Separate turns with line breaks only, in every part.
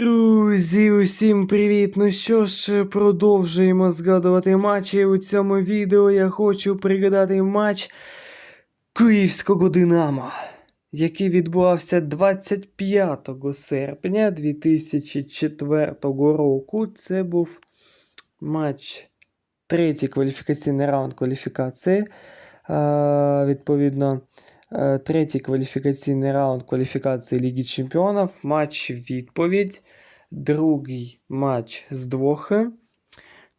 Друзі, усім привіт! Ну що ж, продовжуємо згадувати матчі. У цьому відео я хочу пригадати матч Київського Динамо, який відбувався 25 серпня 2004 року. Це був матч, третій кваліфікаційний раунд кваліфікації. Відповідно, третій кваліфікаційний раунд кваліфікації Ліги Чемпіонів. Матч відповідь. Другий матч з двох.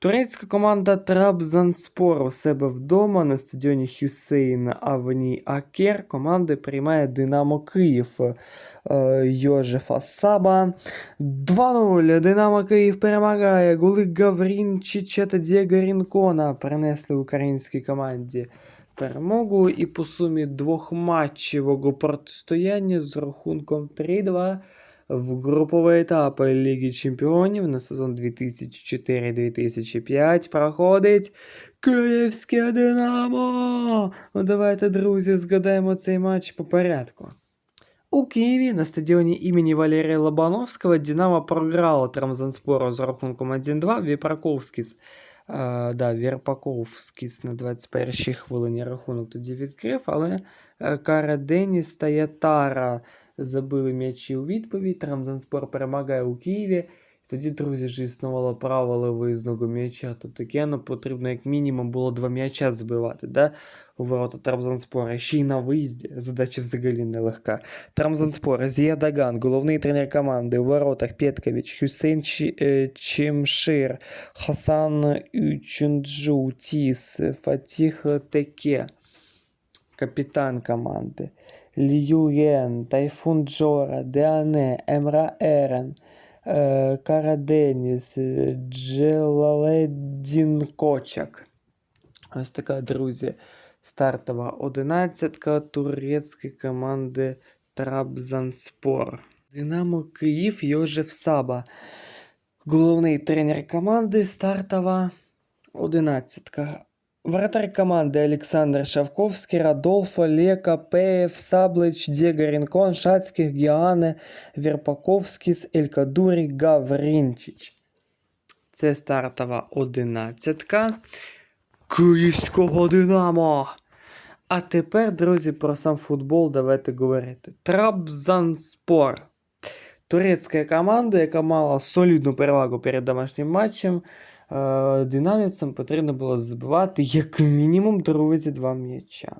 Турецька команда Трабзанспор у себе вдома на стадіоні Хюсейн Авні Акер. Команди приймає Динамо Київ е, Йожефа Саба. 2-0. Динамо Київ перемагає. Голи Гаврінчича та Дієго Рінкона принесли українській команді перемогу і по сумі двохматчевого протистояння з рахунком 3-2 в груповий етап Ліги Чемпіонів на сезон 2004-2005 проходить Київське Динамо. Ну, давайте, друзі, згадаємо цей матч по порядку. У Києві на стадіоні імені Валерія Лобановського Динамо програло Трамзанспору з рахунком 1-2. Віпраковськіс, да, Вірпаковськіс на 21-й хвилині рахунок тоді відкрив, але е, Кара Деніс та Ятара забили м'ячі у відповідь. Трамзанспор перемагає у Києві. Тоді, друзі, ж існувало правило виїзного м'яча. Тобто Кену потрібно як мінімум було два м'яча забивати, да? у ворота Трамзанспора. Ще й на виїзді. Задача взагалі нелегка. Трамзанспор, Зія Даган, головний тренер команди. У воротах Петкович, Хюсейн е, Чимшир, Хасан Ючунджу, Тіс, Фатіх Теке. Капітан команди. Ліюлєн, Тайфун Джора, Деане, Емра Ерен, Кара Деніс, е, Кочак. Ось така, друзі, стартова одинадцятка турецької команди Трабзанспор. Динамо Київ Йожеф Саба. Головний тренер команди стартова одинадцятка. Вратарь команды Александр Шавковский, Радолфо, Лека, Пеев, Саблыч, Диего Ринкон, Шацких, Гіане, Вірпаковськіс, Елькадурі, Гаврінчич. Це стартова одинадцятка Київського Динамо. А тепер, друзі, про сам футбол давайте говорити. Трабзанспор. Турецька команда, яка мала солідну перевагу перед домашнім матчем. Е, Динамівцям потрібно було забивати як мінімум друзі два м'яча.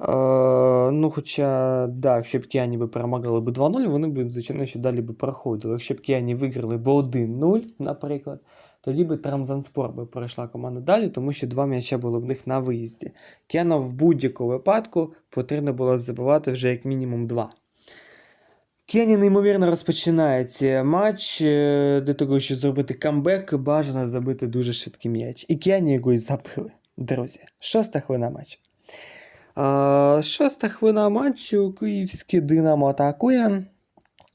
Е, ну, хоча, да, якщо б Кіані би перемагали б 2-0, вони б, звичайно, ще далі б проходили. Якщо б Кіані виграли б 1-0, наприклад, тоді би Трамзанспор би пройшла команда далі, тому що два м'яча було в них на виїзді. Кіану в будь-якому випадку потрібно було забивати вже як мінімум два. Кені неймовірно розпочинається матч е, для того, щоб зробити камбек, бажано забити дуже швидкий м'яч. І Кені його і забили. Друзі, шоста хвилина матчу. Шоста хвилина матчу. Київське Динамо атакує.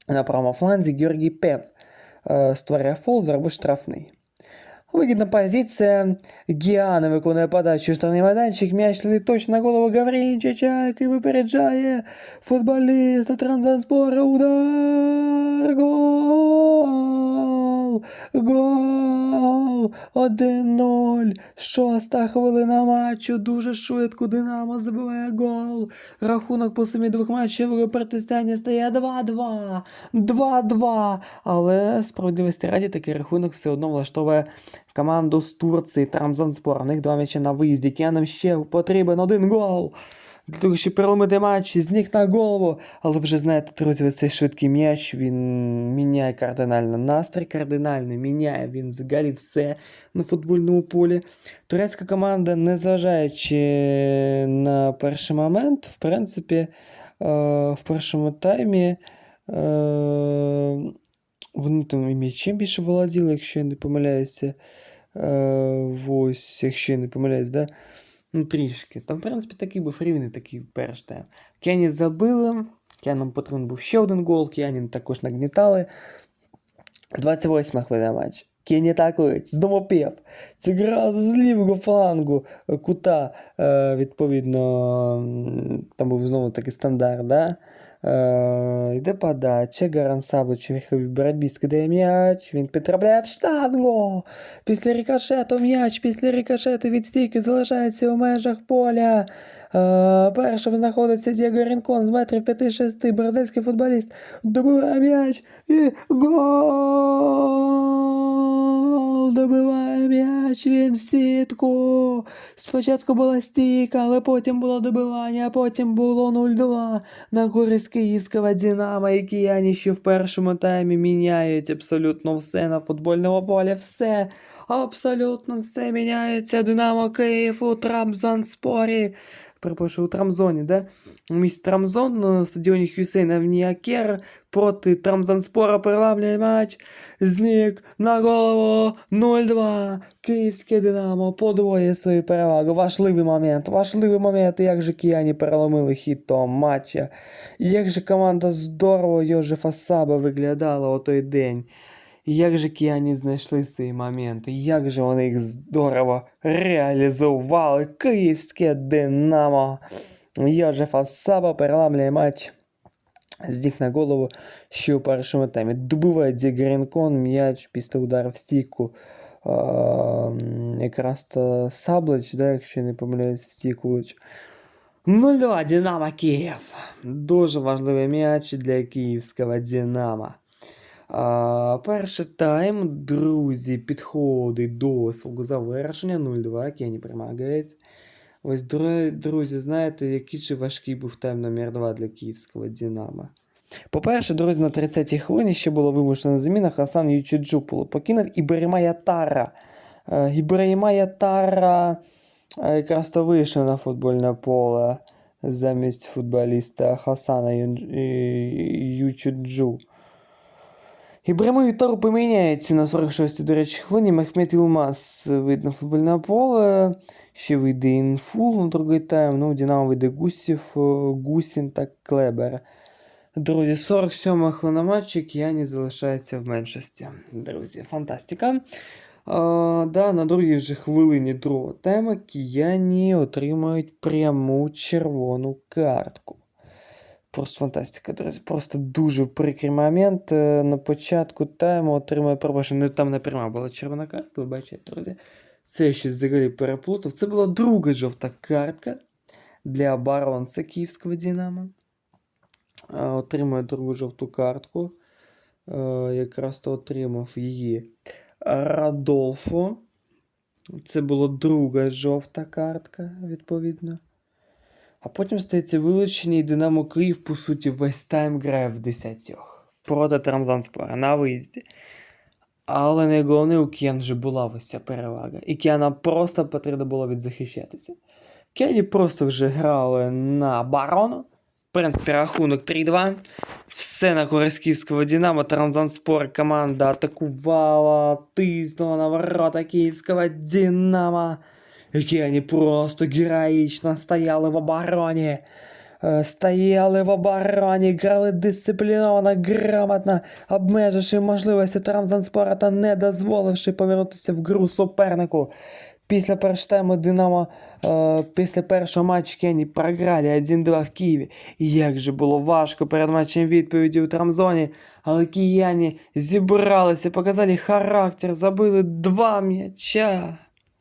На правому фланзі Георгій Пев е, створює фол, зробив штрафний. Вигідна позиція. Гіана виконує подачу в штрафний майданчик. М'яч летить точно на голову Гаврінчича, який випереджає футболіста Транзанспора. Удар! Гол! Гол! 1-0. Шоста хвилина матчу. Дуже швидко Динамо забиває гол. Рахунок по сумі двох матчів протистояння стає 2-2. 2-2. Але справедливості раді такий рахунок все одно влаштовує команду з Турції Трамзанспор. У них два м'ячі на виїзді. Кіанам ще потрібен один гол. Для того, щоб переломити матч з на голову. Але вже знаєте, друзі, цей швидкий м'яч він міняє кардинально настрій, кардинально міняє він взагалі все на футбольному полі. Турецька команда, незважаючи на перший момент, в принципі, е, в першому таймі. Е, вони там і м'ячем більше володіли, якщо я не помиляюся. Е, ось, якщо я не помиляюсь, да? Ну, трішки. Там, в принципі, такий був рівний такий перший тайм. Кені забили. Кіанам потрібен був ще один гол, Кіанін також нагнітали. 28 хвилина матч. Кені атакують, знову Це гра з лівого флангу кута, е, відповідно, там був знову такий стандарт, да? Е, йде подача, Гаран Саблич в боротьбі скидає м'яч, він підтрапляє в штангу. Після рикошету м'яч, після рикошету від стійки залишається у межах поля. Першим знаходиться Дієго Рінкон з метрів 5-6, бразильський футболіст добиває м'яч і гол! Добиває м'яч, він в сітку. Спочатку була стійка, але потім було добивання, а потім було 0-2 на користь київського Динамо, і кияні ще в першому таймі міняють абсолютно все на футбольному полі. Все, абсолютно все міняється. Динамо Київ у Трамзанспорі. Перепрошую, у Трамзоні, да? У місті Трамзон на стадіоні Хюсейна в Ніакер проти Трамзанспора переламлює матч. Зник на голову 0-2. Київське Динамо подвоє свою перевагу. Важливий момент, важливий момент, як же кияні переломили хід того матча. Як же команда здорово Йожефа Саба виглядала у той день. Як же кияні знайшли свої моменти, як же вони їх здорово реалізували. Київське Динамо. Йожефа Саба переламлює матч. Здіх на голову ще у першому таймі. Добиває Дігрінкон м'яч після удару в стійку. Якраз то Саблич, да, якщо не помиляюсь, в стійку влучив. 0-2 Динамо Київ. Дуже важливий м'яч для київського Динамо. А, перший тайм, друзі, підходить до свого завершення. 0-2, Кені перемагають. Ось, друзі, знаєте, який же важкий був тайм номер 2 для київського Динамо. По-перше, друзі, на 30-й хвилині ще була вимушена заміна. Хасан Ючиджупулу покинув Іберіма Ятара. Е, Ятара е, якраз то вийшов на футбольне поле замість футболіста Хасана Юн- і- Ючиджу. Ібрему поміняється на 46-й, до речі, хвилині. Мехмед Ілмаз вийде на футбольне поле. Ще вийде Інфул на другий тайм. Ну, у Динамо вийде Гусів, е, Гусін та Клебер. Друзі, 47 хвилина матчу, Кіані залишається в меншості. Друзі, фантастика. А, да, на другій вже хвилині другого тайма кияні отримають пряму червону картку. Просто фантастика, друзі. Просто дуже прикрий момент. Е, На початку тайму отримує пробачення. Ну там не пряма була червона картка, ви бачите, друзі. Це ще взагалі переплутав. Це була друга жовта картка для оборонця київського Динамо. Е, Отримує другу жовту картку. Е, Якраз то отримав її Радолфо. Це була друга жовта картка, відповідно. А потім стається вилучення, Динамо Київ, по суті, весь тайм грає в десятьох проти Трамзанспора на виїзді. Але найголовніше, у Кіян вже була ось ця перевага. І Кіана просто потрібно було відзахищатися. Кіані просто вже грали на оборону. В принципі, рахунок 3-2. Все на користь київського Динамо. Транзанспор команда атакувала, тиснула на ворота київського Динамо. Які вони просто героїчно стояли в обороні. Е, Стояли в обороні, грали дисципліновано, грамотно, обмеживши можливості Трамзанспора та не дозволивши повернутися в гру супернику. Після першого тайму Динамо, е, після першого матчу Кені програли 1-2 в Києві. І як же було важко перед матчем відповіді у Трамзоні, але кияні зібралися, показали характер, забили два м'яча.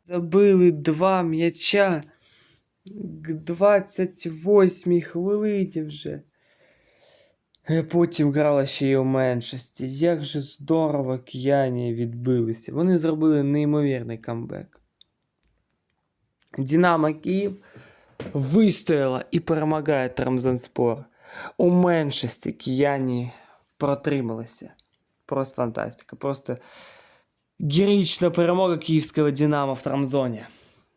Забили два м'яча. К 28 хвилині вже. Потім грала ще й у меншості. Як же здорово кияні відбилися. Вони зробили неймовірний камбек. Динамо Київ вистояла і перемагає Трамзанспор. У меншості кияні протрималися. Просто фантастика. Просто героїчна перемога київського Динамо в Трамзоні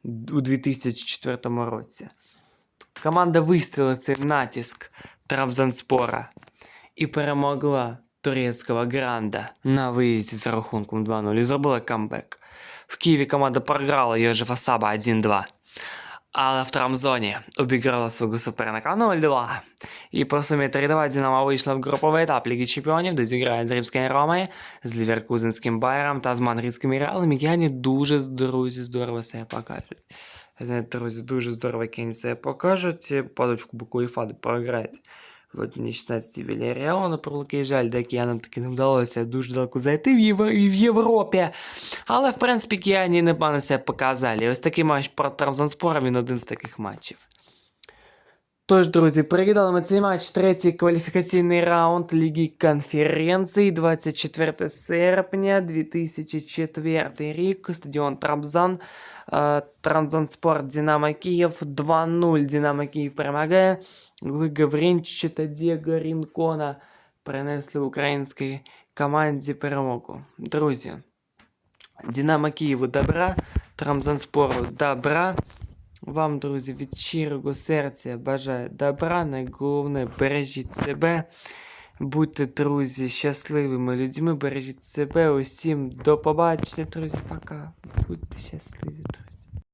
у 2004 році. Команда вистояла цей натиск Трабзанспора і перемогла турецького Гранда на виїзді з рахунком 2-0 і зробила камбек. В Києві команда програла Йожефа Саба 1-2. Але в Трамзоні обіграла свого суперника 0-2. І по сумі 3-2 Динамо вийшла в груповий етап Ліги Чемпіонів, де зіграє з Римською Ромою, з Ліверкузенським Байером та з Мадридським Реалом. І Кіані дуже, друзі, здорово себе покажуть. Знаєте, друзі, дуже здорово кінці покажуть, падуть в Кубок УЄФА, де в 1.16 Вільяріал на превеликий жаль, де киянам таки не вдалося дуже далеко зайти в, Євро... в Європі. Але, в принципі, кияні непогано себе показали. Ось такий матч про Трамзанспора, він один з таких матчів. Тож, друзі, переглядали ми цей матч, третій кваліфікаційний раунд Ліги конференцій, 24 серпня 2004 рік, стадіон Трабзан, е, Транзанспорт Динамо Київ, 2-0 Динамо Київ перемагає. Голи Гаврінчича та Дієго Рінкона принесли українській команді перемогу. Друзі, Динамо Києву добра, Трамзанспору добра. Вам, друзі, від щирого серця бажаю добра, найголовне бережіть себе. Будьте, друзі, щасливими людьми, бережіть себе. Усім до побачення, друзі. Пока. Будьте щасливі, друзі.